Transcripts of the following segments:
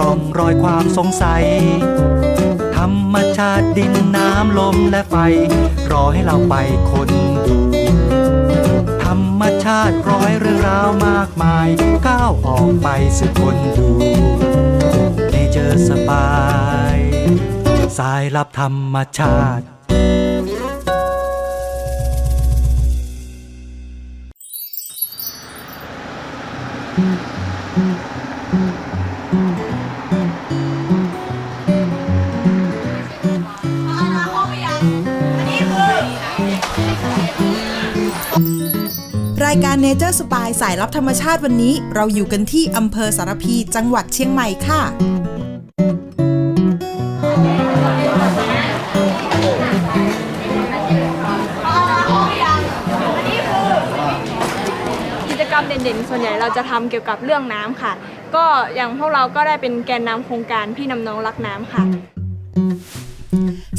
ร่องรอยความสงสัย ธรรมชาติดินน้ำลมและไฟ รอให้เราไปค้นดูธรรมชาติร้อยเรื่องราวมากมาย ก้าวออกไปสืบค้นดูเนเจอสปาย สายลับธรรมชาติรายการ Nature Spy สายลับธรรมชาติวันนี้ เราอยู่กันที่อำเภอสารพี จังหวัดเชียงใหม่ค่ะ กิจกรรมเด่นๆ ส่วนใหญ่เราจะทำเกี่ยวกับเรื่องน้ำค่ะ ก็อย่างพวกเราก็ได้เป็นแกนนำโครงการพี่นำน้องรักน้ำค่ะ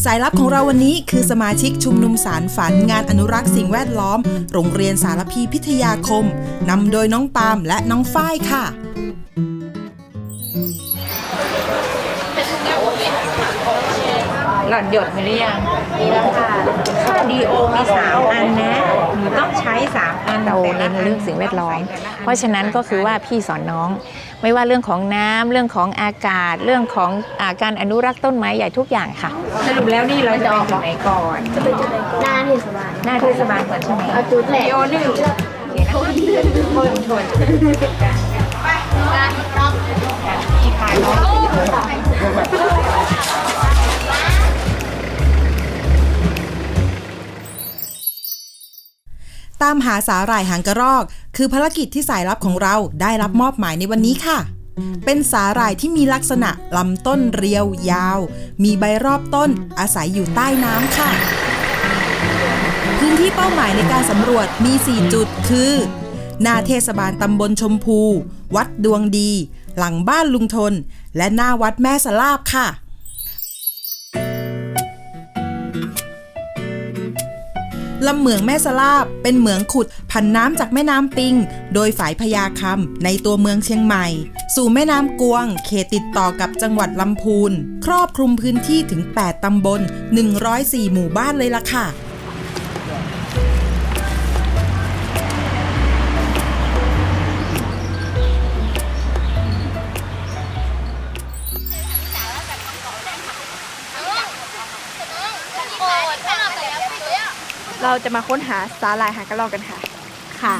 สายลับของเราวันนี้คือสมาชิกชุมนุมสารฝันงานอนุรักษ์สิ่งแวดล้อม โรงเรียนสารพีพิทยาคมนำโดยน้องปาล์มและน้องฝ้ายค่ะหลอดหยดมีหรือยังมีแล้วค่ะค่าดีโอมีสามอันนะหนูต้องใช้สามอันเราเน้นเรื่องสิ่งแวดล้อม เพราะฉะนั้นก็คือว่าพี่สอนน้อง ไม่ว่าเรื่องของน้ำเรื่องของอากาศ เรื่องของอาการอนุรักษ์ต้นไม้ใหญ่ทุกอย่างค่ะ สรุปแล้วนี่เราจะออกไหนก่อน จะเป็นจุดไหนก่อนหน้าเทศบาลหน้าเทศบาลก่อนใช่ไหมเอาจุดแหลกโอหนึ่งโอเคนะชนชนอีกค่ะน้องามหาสาหร่ายหางกระรอก คือภารกิจที่สายลับของเราได้รับมอบหมายในวันนี้ค่ะ เป็นสาหร่ายที่มีลักษณะลำต้นเรียวยาว มีใบรอบต้นอาศัยอยู่ใต้น้ำค่ะ พื้นที่เป้าหมายในการสำรวจมี 4 จุดคือ หน้าเทศบาลตำบลชมพู วัดดวงดี หลังบ้านลุงทน และหน้าวัดแม่สลาบค่ะ ลำเหมืองแม่สลาบ เป็นเหมืองขุดผันน้ำจากแม่น้ำปิง โดยฝายพญาคำในตัวเมืองเชียงใหม่ สู่แม่น้ำกวง เขตติดต่อกับจังหวัดลำพูน ครอบคลุมพื้นที่ถึง 8ตำบล 104 หมู่บ้านเลยล่ะค่ะ เราจะมาค้นหาสาหร่ายหางกระรอกกันค่ะ ค่ะ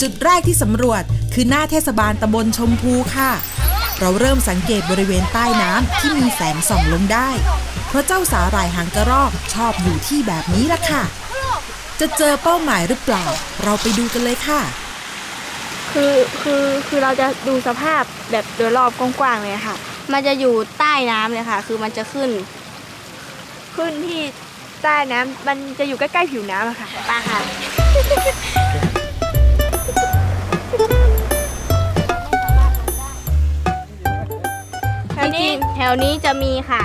จุดแรกที่สำรวจคือหน้าเทศบาลตำบลชมพูค่ะ เราเริ่มสังเกตบริเวณใต้น้ำที่มีแสงส่องลงได้ เพราะเจ้าสาหร่ายหางกระรอกชอบอยู่ที่แบบนี้ล่ะค่ะ จะเจอเป้าหมายหรือเปล่า เราไปดูกันเลยค่ะ คือคือคือเราจะดูสภาพแบบโดยรอบกว้างๆเลยค่ะ มันจะอยู่ใต้น้ำเลยค่ะ คือมันจะขึ้น ขึ้นที่ ใต้น้ำมันจะอยู่ใกล้ๆผิวน้ำอะค่ะปาค่ะ แถวนี้แถวนี้จะมีค่ะ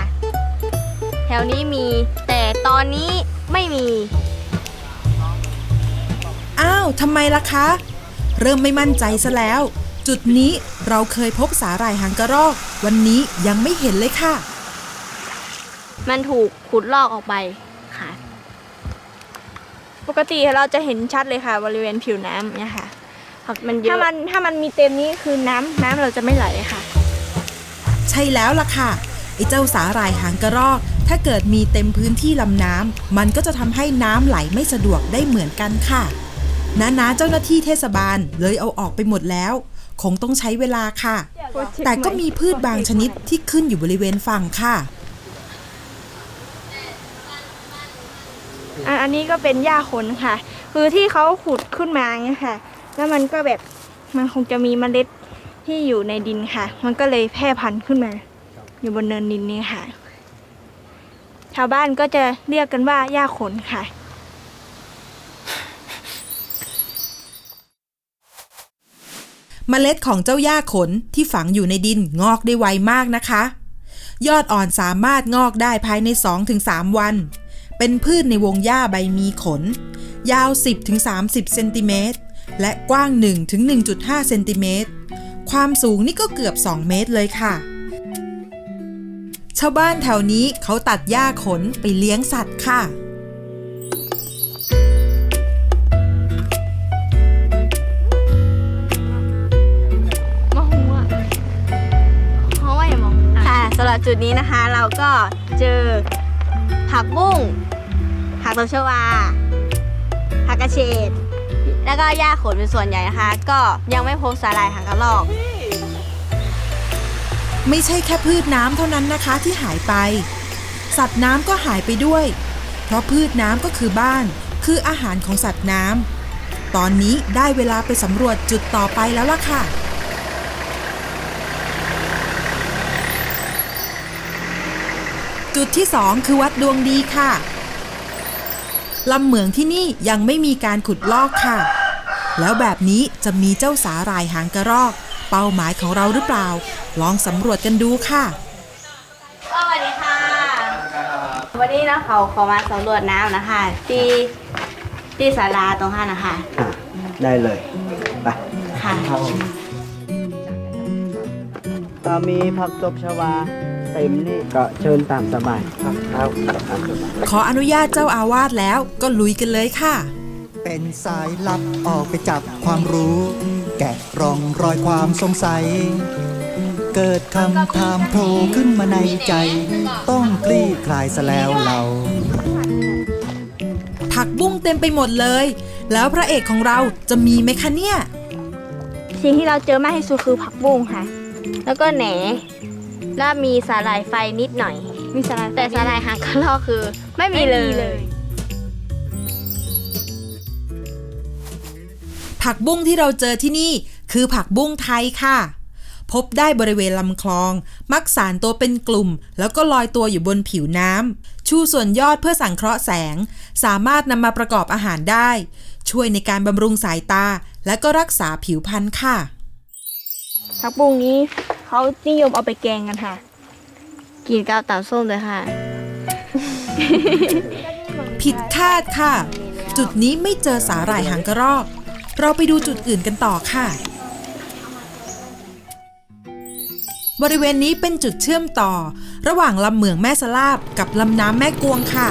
แถวนี้มี แต่ตอนนี้ไม่มี อ้าวทำไมล่ะคะ เริ่มไม่มั่นใจซะแล้ว จุดนี้เราเคยพบสาหร่ายหางกระรอก วันนี้ยังไม่เห็นเลยค่ะ มันถูกขุดลอกออกไปค่ะ ปกติเราจะเห็นชัดเลยค่ะ บริเวณผิวน้ำเนี่ยค่ะมันถ้ามันถ้ามันมีเต็มนี้คือน้ำน้ำเราจะไม่ไหลค่ะ ใช่แล้วล่ะค่ะไอ้เจ้าสาหร่ายหางกระรอก ถ้าเกิดมีเต็มพื้นที่ลำน้ำมันก็จะทำให้น้ำไหลไม่สะดวกได้เหมือนกันค่ะนานาเจ้าหน้าที่เทศบาลเลยเอาออกไปหมดแล้ว คงต้องใช้เวลาค่ะ แต่ก็มีพืชบางชนิดที่ขึ้นอยู่บริเวณฝั่งค่ะ อันนี้ก็เป็นหญ้าขนค่ะ คือที่เขาขุดขึ้นมาเนี่ยค่ะ แล้วมันก็แบบมันคงจะมีเมล็ดที่อยู่ในดินค่ะ มันก็เลยแพร่พันธุ์ขึ้นมา อยู่บนเนินดินนี้ค่ะ ชาวบ้านก็จะเรียกกันว่าหญ้าขนค่ะเมล็ดของเจ้าหญ้าขนที่ฝังอยู่ในดินงอกได้ไวมากนะคะ ยอดอ่อนสามารถงอกได้ภายใน 2-3 วัน เป็นพืชในวงหญ้าใบมีขน ยาว 10-30 เซนติเมตร และกว้าง 1-1.5 เซนติเมตร ความสูงนี่ก็เกือบ 2 เมตรเลยค่ะ ชาวบ้านแถวนี้เขาตัดหญ้าขนไปเลี้ยงสัตว์ค่ะมะฮุงอะเพราะว่าอย่ามองค่ะสำหรับจุดนี้นะคะเราก็เจอ ผักบุ้งผักตบชวาผักกระเฉดแล้วก็หญ้าขนเป็นส่วนใหญ่นะคะ ก็ยังไม่พบสาหร่ายหางกระรอก ไม่ใช่แค่พืชน้ำเท่านั้นนะคะที่หายไป สัตว์น้ำก็หายไปด้วย เพราะพืชน้ำก็คือบ้าน คืออาหารของสัตว์น้ำตอนนี้ได้เวลาไปสำรวจจุดต่อไปแล้วล่ะค่ะ จุดที่สองคือวัดดวงดีค่ะลำเหมืองที่นี่ยังไม่มีการขุดลอกค่ะ แล้วแบบนี้จะมีเจ้าสาหร่ายหางกระรอก เป้าหมายของเราหรือเปล่า ลองสำรวจกันดูค่ะสวัสดีค่ะ วันนี้นะเขาขอมาสำรวจน้ำนะคะ ที่ที่ศาลาตรงห้านะคะอะได้เลย ไปค่ะเข้าตามีผักตบชวา เต็มนี่ก็เชิญตามสบายครับเอาตามสบายขออนุญาตเจ้าอาวาสแล้วก็ลุยกันเลยค่ะ เป็นสายลับออกไปจับความรู้ แกะร่องรอยความสงสัย เกิดคำถามโผล่ขึ้นมาในใจ ต้องคลี่คลายซะแล้วเรา ผักบุ้งเต็มไปหมดเลย แล้วพระเอกของเราจะมีไหมคะเนี่ย สิ่งที่เราเจอมากที่สุดคือผักบุ้งค่ะ แล้วก็แหน แล้วมีสาหร่ายไฟนิดหน่อย มีสาหร่ายแต่สาหร่ายหางกระรอกคือ ไม่มีเลย ผักบุ้งที่เราเจอที่นี่คือผักบุ้งไทยค่ะ พบได้บริเวณลำคลอง มักสารตัวเป็นกลุ่ม แล้วก็ลอยตัวอยู่บนผิวน้ำชูส่วนยอดเพื่อสังเคราะห์แสง สามารถนำมาประกอบอาหารได้ ช่วยในการบำรุงสายตา และก็รักษาผิวพรรณค่ะผักบุ้งนี้ เขานิยมเอาไปแกงกันค่ะ กินกับตำส้มเลยค่ะ ผิดคาดค่ะ จุดนี้ไม่เจอสาหร่ายหางกระรอก เราไปดูจุดอื่นกันต่อค่ะ บริเวณนี้เป็นจุดเชื่อมต่อ ระหว่างลำเหมืองแม่สลาบกับลำน้ำแม่กวงค่ะ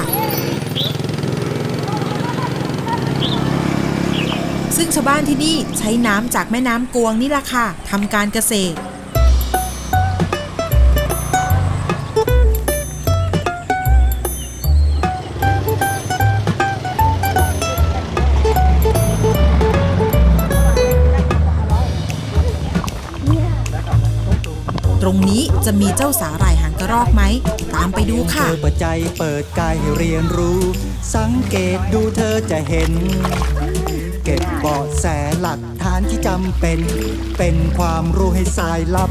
ซึ่งชาวบ้านที่นี่ใช้น้ำจากแม่น้ำกวงนี่ล่ะค่ะทำการเกษตร จะมีเจ้าสาหร่ายหางกระรอกไหม ตามไปดูค่ะ เธอเปิดใจเปิดกายให้เรียนรู้ สังเกตดูเธอจะเห็น เก็บเบาะแสหลักฐานที่จำเป็น เป็นความรู้ให้สายลับ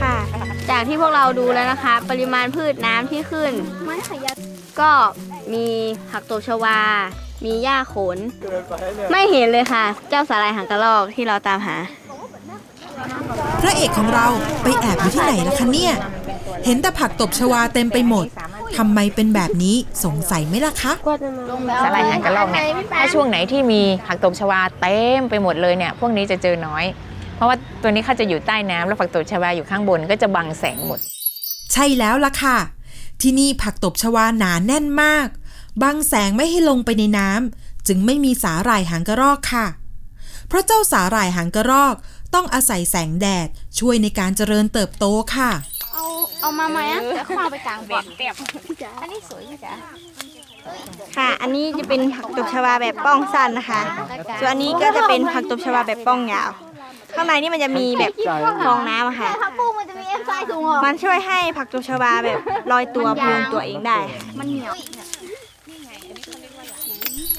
ค่ะ จากที่พวกเราดูแล้วนะคะ ปริมาณพืชน้ำที่ขึ้นก็มีผักตบชวา มีหญ้าขน ไม่เห็นเลยค่ะ เจ้าสาหร่ายหางกระรอกที่เราตามหาพ ระเอกของเราไปแอบอยู่ที่ไหนล่ะคะเนี่ย เห็นแต่ผักตบชวาเต็มไปหมดทำไมเป็นแบบนี้สงสัยไหมล่ะคะ สาหร่ายหางกระรอกเนี่ยถ้าช่วงไหนที่มีผักตบชวาเต็มไปหมดเลยเนี่ยพวกนี้จะเจอน้อย เพราะว่าตัวนี้เขาจะอยู่ใต้น้ำแล้วผักตบชวาอยู่ข้างบนก็จะบังแสงหมด ใช่แล้วล่ะค่ะ ที่นี่ผักตบชวาหนาแน่นมาก บังแสงไม่ให้ลงไปในน้ำจึงไม่มีสาหร่ายหางกระรอกค่ะ เพราะเจ้าสาหร่ายหางกระรอก ต้องอาศัยแสงแดดช่วยในการเจริญเติบโตค่ะ เอาเอามาไหมอะแล้วเขาเอาไปกลางบ่อนอันนี้สวยจ้ะค่ะ อันนี้จะเป็นผักตบชวาแบบป้องสั้นนะคะ ส่วนอันนี้ก็จะเป็นผักตบชวาแบบป้องยาว ข้างในนี่มันจะมีแบบฟองน้ำอะค่ะผักบุ้งมันจะมีเอนไซม์สูงเหรอมันช่วยให้ผักตบชวาแบบลอยตัวพยุงตัวเองได้ มันเหนียวเ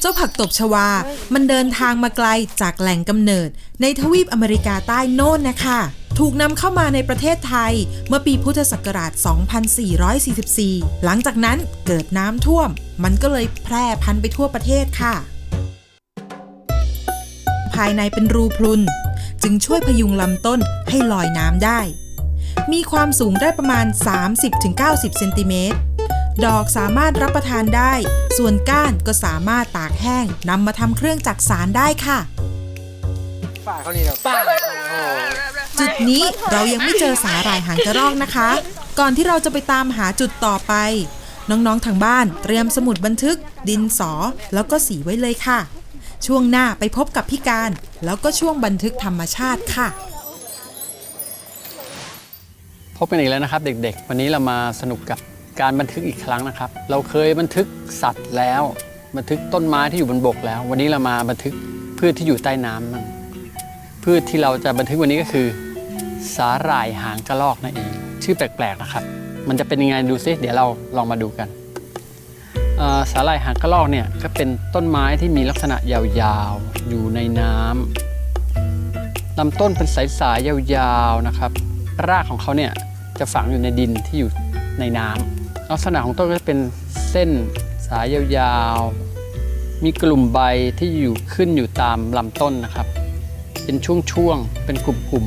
จ้าผักตบชวา มันเดินทางมาไกลจากแหล่งกำเนิด ในทวีปอเมริกาใต้โน่นนะคะ ถูกนำเข้ามาในประเทศไทย เมื่อปีพุทธศักราช 2444 หลังจากนั้นเกิดน้ำท่วม มันก็เลยแพร่พันธุ์ไปทั่วประเทศค่ะ ภายในเป็นรูพรุน จึงช่วยพยุงลำต้นให้ลอยน้ำได้ มีความสูงได้ประมาณ 30-90 เซนติเมตร ดอกสามารถรับประทานได้ ส่วนก้านก็สามารถตากแห้งนำมาทำเครื่องจักสารได้ค่ะจุดนี้เรายังไม่เจอสาหร่ายหางกระรอกนะคะ ก่อนที่เราจะไปตามหาจุดต่อไป น้องๆทางบ้านเตรียมสมุดบันทึก ดินสอ แล้วก็สีไว้เลยค่ะ ช่วงหน้าไปพบกับพี่การ แล้วก็ช่วงบันทึกธรรมชาติค่ะพบกันอีกแล้วนะครับเด็กๆ วันนี้เรามาสนุกกับ การบันทึกอีกครั้งนะครับ เราเคยบันทึกสัตว์แล้ว บันทึกต้นไม้ที่อยู่บนบกแล้ว วันนี้เรามาบันทึกพืชที่อยู่ใต้น้ำมั่งพืชที่เราจะบันทึกวันนี้ก็คือ สาหร่ายหางกระรอกนั่นเองชื่อแปลกๆนะครับ มันจะเป็นยังไงดูซิเดี๋ยวเราลองมาดูกันสาหร่ายหางกระรอกเนี่ยก็เป็นต้นไม้ที่มีลักษณะยาวๆ อยู่ในน้ำลำต้นเป็นสายๆยาวๆนะครับ รากของเขาเนี่ยจะฝังอยู่ในดินที่อยู่ในน้ำ ลักษณะของต้นก็จะเป็นเส้นสายยาวๆ มีกลุ่มใบที่อยู่ขึ้นอยู่ตามลำต้นนะครับ เป็นช่วงๆ เป็นกลุ่ม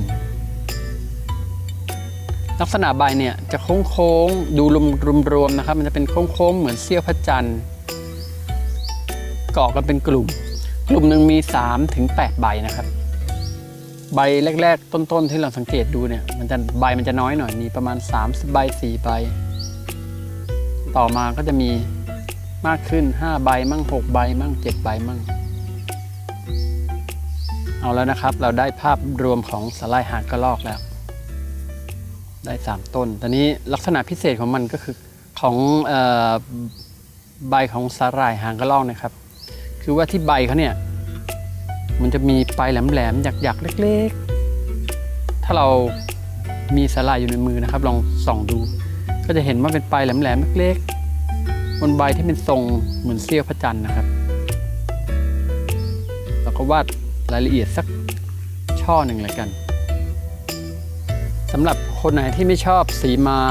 ๆ ลักษณะใบเนี่ยจะโค้งๆ ดูรวมๆ นะครับ มันจะเป็นโค้งๆ เหมือนเสี้ยวพระจันทร์เกาะกันเป็นกลุ่ม กลุ่มหนึ่งมี3-8ใบนะครับ ใบแรก ๆ ต้นๆ ที่เราสังเกตดูเนี่ย มันจะใบมันจะน้อยหน่อย มีประมาณ30ใบ 4 ใบ ต่อมาก็จะมีมากขึ้น 5 ใบมั่ง 6 ใบมั่ง 7 ใบมั่ง เอาแล้วนะครับ เราได้ภาพรวมของสาลายหางกระรอกแล้ว ได้ 3 ต้น ตอนนี้ลักษณะพิเศษของมันก็คือของออใบของสาหร่ายหางกระรอกนะครับ คือว่าที่ใบเขาเนี่ย มันจะมีปลายแหลมๆหยักๆเล็ก ๆ ถ้าเรามีสาหร่ายอยู่ในมือนะครับ ลองส่องดู ก็จะเห็นว่าเป็นปลายแหลมๆเล็กๆบนใบที่เป็นทรงเหมือนเสี้ยวพระจันทร์นะครับ เราก็วาดรายละเอียดสักช่อหนึ่งเลยกันสำหรับคนไหนที่ไม่ชอบสีไม้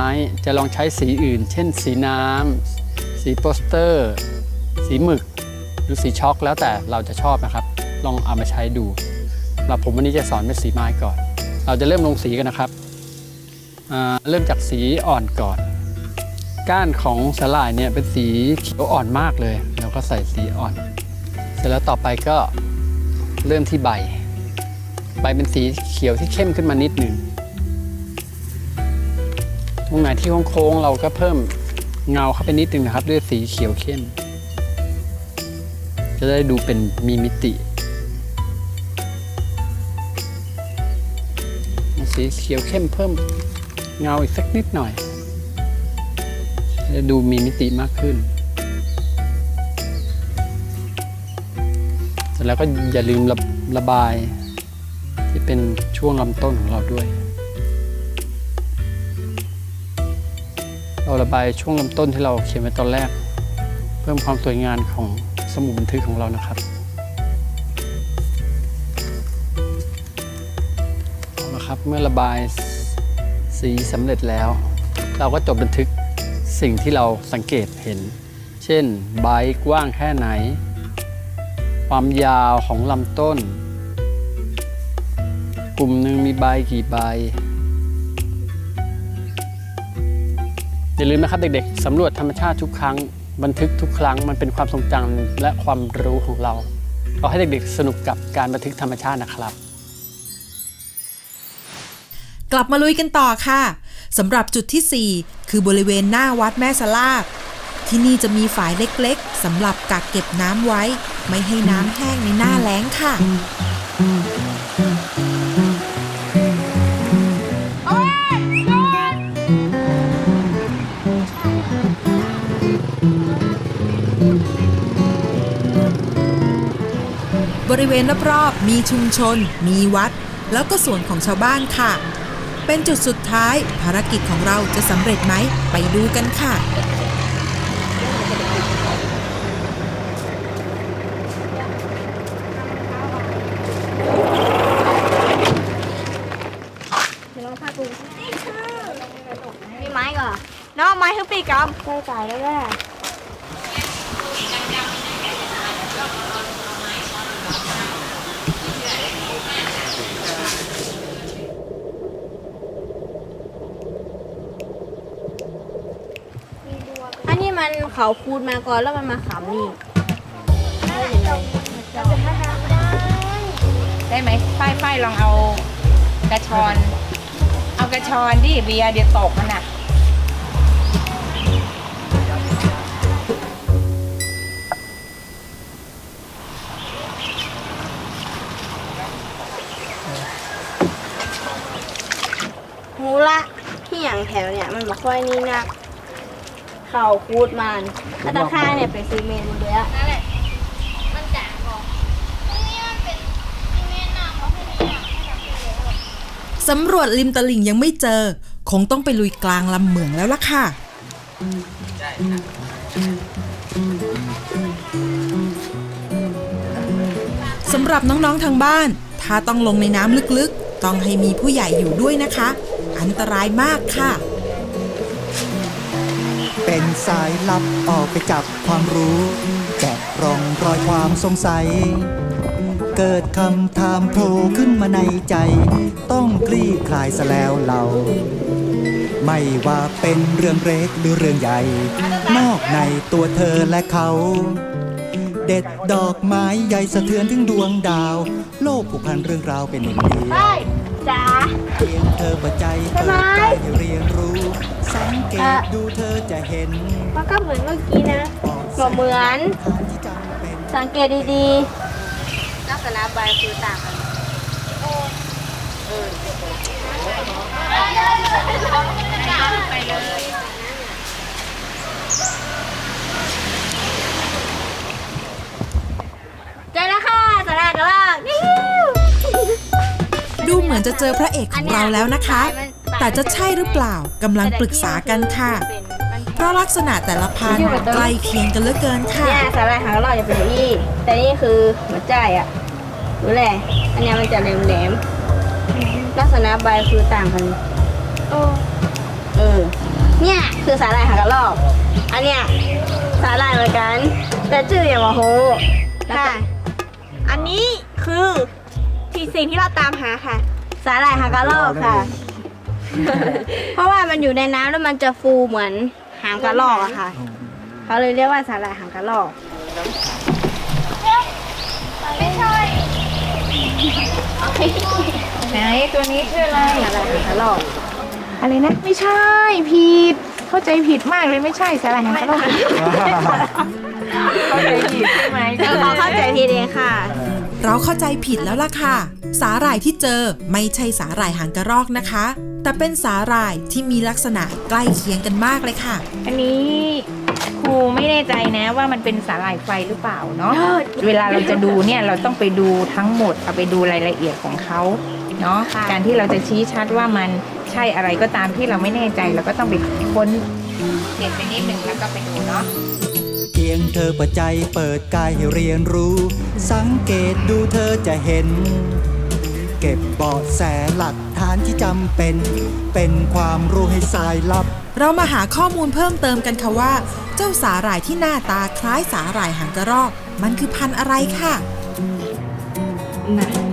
จะลองใช้สีอื่น เช่น สีน้ำสีโปสเตอร์ สีหมึก หรือสีช็อกแล้วแต่เราจะชอบนะครับ ลองเอามาใช้ดูสำหรับผมวันนี้จะสอนเป็นสีไม้ก่อน เราจะเริ่มลงสีกันนะครับ เริ่มจากสีอ่อนก่อน ก้านของสลายเนี่ยเป็นสีเขียวอ่อนมากเลย เราก็ใส่สีอ่อน เสร็จแล้วต่อไปก็เริ่มที่ใบ ใบเป็นสีเขียวที่เข้มขึ้นมานิดหนึ่งตรงไหนที่โค้งๆเราก็เพิ่มเงาเข้าไปนิดนึงนะครับ ด้วยสีเขียวเข้ม จะได้ดูเป็นมีมิติ สีเขียวเข้มเพิ่ม เงาอีกสักนิดหน่อย จะดูมีมิติมากขึ้น เสร็จแล้วก็อย่าลืมระระบาย ที่เป็นช่วงลำต้นของเราด้วย เราระบายช่วงลำต้นที่เราเขียนไว้ตอนแรก เพิ่มความสวยงามของสมุดบันทึกของเรานะครับเอาละครับเมื่อระบาย สีสำเร็จแล้ว เราก็จดบันทึกสิ่งที่เราสังเกตเห็น เช่น ใบกว้างแค่ไหน ความยาวของลำต้น กลุ่มหนึ่งมีใบกี่ใบ อย่าลืมนะครับเด็กๆสำรวจธรรมชาติทุกครั้ง บันทึกทุกครั้งมันเป็นความทรงจำและความรู้ของเรา เราให้เด็กๆสนุกกับการบันทึกธรรมชาตินะครับ ลับมาลุยกันต่อค่ะสำหรับจุดที่ 4 คือบริเวณหน้าวัดแม่สลากที่นี่จะมีฝายเล็กๆสำหรับกักเก็บน้ำไว้ ไม่ให้น้ำแห้งในหน้าแล้งค่ะบริเวณรอบๆมีชุมชน มีวัด แล้วก็สวนของชาวบ้านค่ะ เป็นจุดสุดท้ายภารกิจของเราจะสำเร็จไหม ไปดูกันค่ะ มีไม้ก่อน้องไม้คือปีกรมใช่จ่ายแล้วแม่ เขาคูดมาก่อนแล้วมันมาขำนี่ได้ไหมฝ้ายฝ้ายลองเอากระชอน เอากระชอนดิเบียร์เดี๋ยวตกมันอะหูละที่อย่างแถวเนี่ยมันบอกค่อยนี่นัก เขาคูดมันแล้วตะข้างเนี่ยเป็นซีเมนต์หมดเลยอะสำรวจริมตลิ่งยังไม่เจอ คงต้องไปลุยกลางลำเหมืองแล้วล่ะค่ะสำหรับน้องๆทางบ้าน ถ้าต้องลงในน้ำลึกๆ ต้องให้มีผู้ใหญ่อยู่ด้วยนะคะ อันตรายมากค่ะ เป็นสายลับออกไปจับความรู้ แกะร่องรอยความสงสัย เกิดคำถามโผล่ขึ้นมาในใจ ต้องคลี่คลายซะแล้วเราไม่ว่าเป็นเรื่องเล็กหรือเรื่องใหญ่ นอกในตัวเธอและเขา เด็ดดอกไม้ใหญ่สะเทือนถึงดวงดาว โลกผูกพันเรื่องราวเป็นหนึ่งเดียวใช่จ้าเพียงเธอเปิดใจเปิดใจให้เรียนรู้ สังเกตดูเธอจะเห็นมันก็เหมือนเมื่อกี้นะบอกเหมือนทางที่จำเป็น สังเกตดีๆลักษณะใบคือต่างกันเจอ แล้วค่ะสลากกระลากนี่ดูเหมือนจะเจอพระเอกของเราแล้วนะคะ แต่จะใช่หรือเปล่ากำลังปรึกษากันค่ะ เพราะลักษณะแต่ละพันธุ์ใกล้เคียงกันเหลือเกินค่ะเนี่ยสาหร่ายหางกระรอกจะเป็นอย่างนี้แต่นี่คือหัวใจอะรู้แหละอันเนี้ยมันจะแหลมๆลักษณะใบคือต่างกันเออเนี่ยคือสาหร่ายหางกระรอกอันเนี้ยสาหร่ายเหมือนกัน แต่ชื่ออย่ามาโหค่ะ อันนี้คือที่สิ่งที่เราตามหาค่ะ สาหร่ายหางกระรอกค่ะ เพราะว่ามันอยู่ในน้ำแล้วมันจะฟูเหมือนหางกระรอกอะค่ะ เขาเลยเรียกว่าสาหร่ายหางกระรอก ไม่ใช่ไหนตัวนี้ชื่ออะไรสาหร่ายหางกระรอก อะไรนะ ไม่ใช่ผิด เข้าใจผิดมากเลยไม่ใช่สาหร่ายหางกระรอก เข้าใจผิดใช่ไหมเขาเข้าใจผิดเองค่ะ เราเข้าใจผิดแล้วล่ะค่ะ สาหร่ายที่เจอไม่ใช่สาหร่ายหางกระรอกนะคะ แต่เป็นสาหร่ายที่มีลักษณะใกล้เคียงกันมากเลยค่ะ อันนี้ครูไม่แน่ใจนะว่ามันเป็นสาหร่ายไฟหรือเปล่าเนาะเวลาเราจะดูเนี่ยเราต้องไปดูทั้งหมดเอาไปดูรายละเอียดของเขาเนาะค่ะการที่เราจะชี้ชัดว่ามันใช่อะไรก็ตามที่เราไม่แน่ใจเราก็ต้องไปค้นเก็บไปนิดหนึ่งแล้วก็ไปดูเนาะเพี ยงเธอเปิดใจเปิดกายให้เรียนรู้ สังเกตดูเธอจะเห็น เก็บเบาะแสหลักฐานที่จำเป็น เป็นความรู้ให้สายลับ เรามาหาข้อมูลเพิ่มเติมกันค่ะว่า เจ้าสาหร่ายที่หน้าตาคล้ายสาหร่ายหางกระรอก มันคือพันธุ์อะไรค่ะเ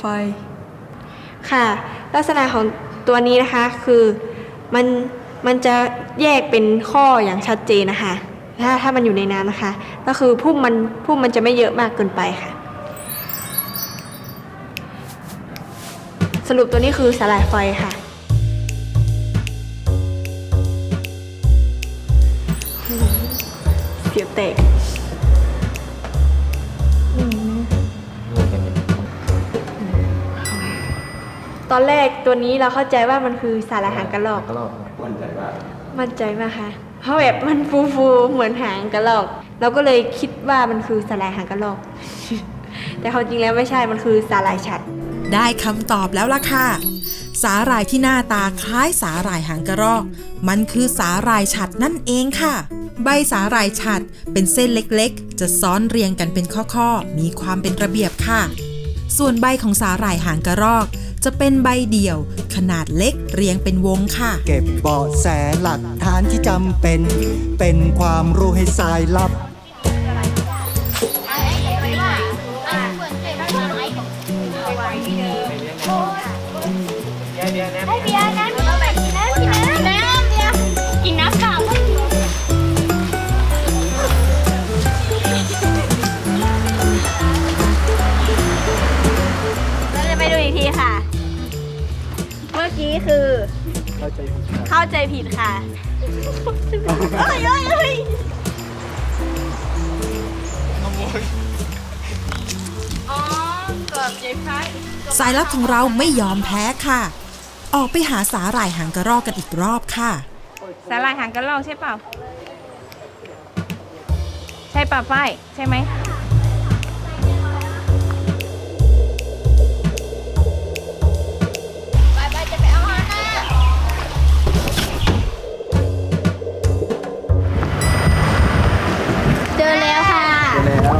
ไฟ ค่ะ ลักษณะของตัวนี้นะคะคือมันมันจะแยกเป็นข้ออย่างชัดเจนนะคะ ถ้าถ้ามันอยู่ในน้ำนะคะ ก็คือพุ่มมันพุ่มมันจะไม่เยอะมากเกินไปค่ะ สรุปตัวนี้คือสาหร่ายไฟค่ะ เสียวแตก อนแรกตัวนี้เราเข้าใจว่ามันคือสาหร่ายหางกระรอกมั่นใจมากมั่นใจมากค่ะ เพราะแบบมันฟูฟูๆเหมือนหางกระรอก เราก็เลยคิดว่ามันคือสาหร่ายหางกระรอก แต่ความจริงแล้วไม่ใช่ มันคือสาหร่ายฉัด ได้คำตอบแล้วล่ะค่ะ สาหร่ายที่หน้าตาคล้ายสาหร่ายหางกระรอก มันคือสาหร่ายฉัดนั่นเองค่ะ ใบสาหร่ายฉัดเป็นเส้นเล็กๆ จะซ้อนเรียงกันเป็นข้อๆ มีความเป็นระเบียบค่ะ ส่วนใบของสาหร่ายหางกระรอก จะเป็นใบเดี่ยว ขนาดเล็กเรียงเป็นวงค่ะ เก็บเบาะแสหลักฐานที่จำเป็น เป็นความรู้ให้สายลับาใจผิดค่ะเอ้ยเอ้ยเอ้ยสายลับของเราไม่ยอมแพ้ค่ะ ออกไปหาสาหร่ายหางกระรอกกันอีกรอบค่ะ สาลายหางกระรอกใช่เปล่า ใช่ป่ะฝ้ายใช่ไหม เจอแล้วค่ะแล้ว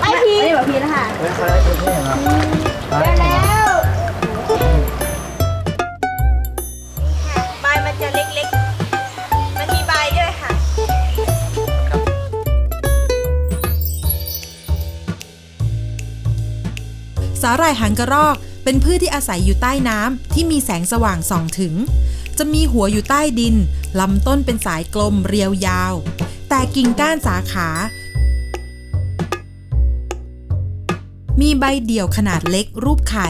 ไอพีไม่บอกพีนะคะเฮ้ยเขาได้ตัวนี้เหรอเจอแล้วใบมันจะเล็กๆ มันมีใบด้วยค่ะ สาหร่ายหางกระรอกเป็นพืชที่อาศัยอยู่ใต้น้ำที่มีแสงสว่างส่องถึง จะมีหัวอยู่ใต้ดิน ลำต้นเป็นสายกลมเรียวยาว แต่กิ่งก้านสาขา มีใบเดี่ยวขนาดเล็กรูปไข่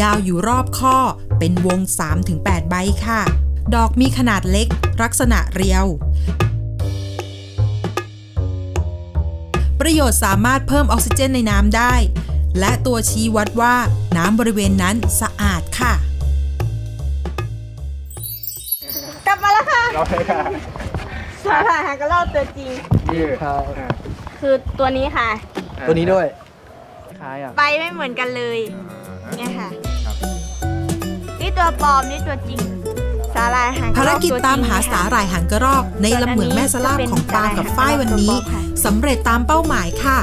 ยาวอยู่รอบข้อเป็นวง 3-8 ใบค่ะ ดอกมีขนาดเล็กลักษณะเรียว ประโยชน์สามารถเพิ่มออกซิเจนในน้ำได้ และตัวชี้วัดว่าน้ำบริเวณนั้นสะอาดค่ะ กลับมาแล้วค่ะ เราเลยค่ะ สาหร่ายหางกระรอกตัวจริงยืดครับคือตัวนี้ค่ะ ตัวนี้ด้วยคล้ายอะ ใบไม่เหมือนกันเลยเนี่ยค่ะนี่ตัวปลอมนี่ตัวจริง สาหร่ายหางกภาระรรอกกิจตัวจริงตามหาสาหร่ายหางกระรอก ในลำเหมืองแม่สลาบของปากับฝ้ายวันนี้สำเร็จตามเป้าหมายค่ะ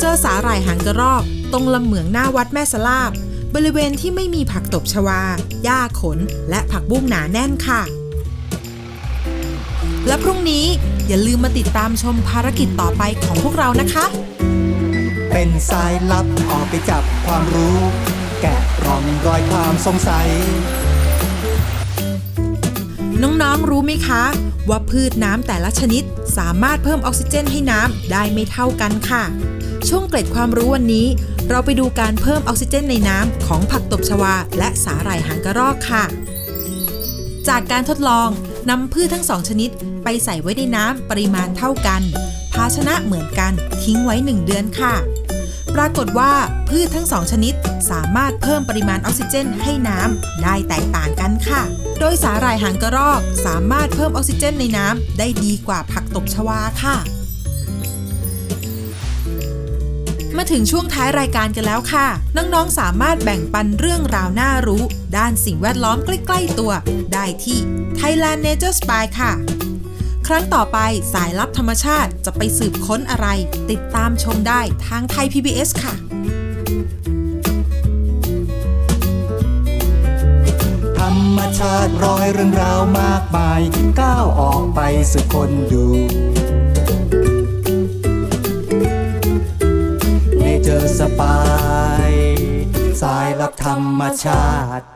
เจอสาหร่ายหางกระรอก ตรงลำเหมืองหน้าวัดแม่สลาบ บริเวณที่ไม่มีผักตบชวาหญ้าขน และผักบุ้งหนาแน่นค่ะ และพรุ่งนี้อย่าลืมมาติดตามชมภารกิจต่อไปของพวกเรานะคะ เป็นสายลับออกไปจับความรู้ แกะร่องรอยความสงสัย น้องๆ รู้ไหมคะ ว่าพืชน้ำแต่ละชนิดสามารถเพิ่มออกซิเจนให้น้ำได้ไม่เท่ากันค่ะ ช่วงเกร็ดความรู้วันนี้ เราไปดูการเพิ่มออกซิเจนในน้ำของผักตบชวา และสาหร่ายหางกระรอกค่ะ จากการทดลองนำพืชทั้งสองชนิด ไปใส่ไว้ในน้ำปริมาณเท่ากัน ภาชนะเหมือนกันทิ้งไว้ 1 เดือนค่ะ ปรากฏว่าพืชทั้งสองชนิดสามารถเพิ่มปริมาณออกซิเจนให้น้ำได้แตกต่างกันค่ะ โดยสาหร่ายหางกระรอกสามารถเพิ่มออกซิเจนในน้ำได้ดีกว่าผักตบชวาค่ะมาถึงช่วงท้ายรายการกันแล้วค่ะ น้องๆ สามารถแบ่งปันเรื่องราวน่ารู้ ด้านสิ่งแวดล้อมใกล้ ๆ ตัว ได้ที่ Thailand Nature Spy ค่ะ ครั้งต่อไปสายลับธรรมชาติจะไปสืบค้นอะไร ติดตามชมได้ทางไทย PBS ค่ะธรรมชาติร้อยเรื่องราวมากมาย ก้าวออกไปสู่คนดู เนเจอร์สปาย สายลับธรรมชาติ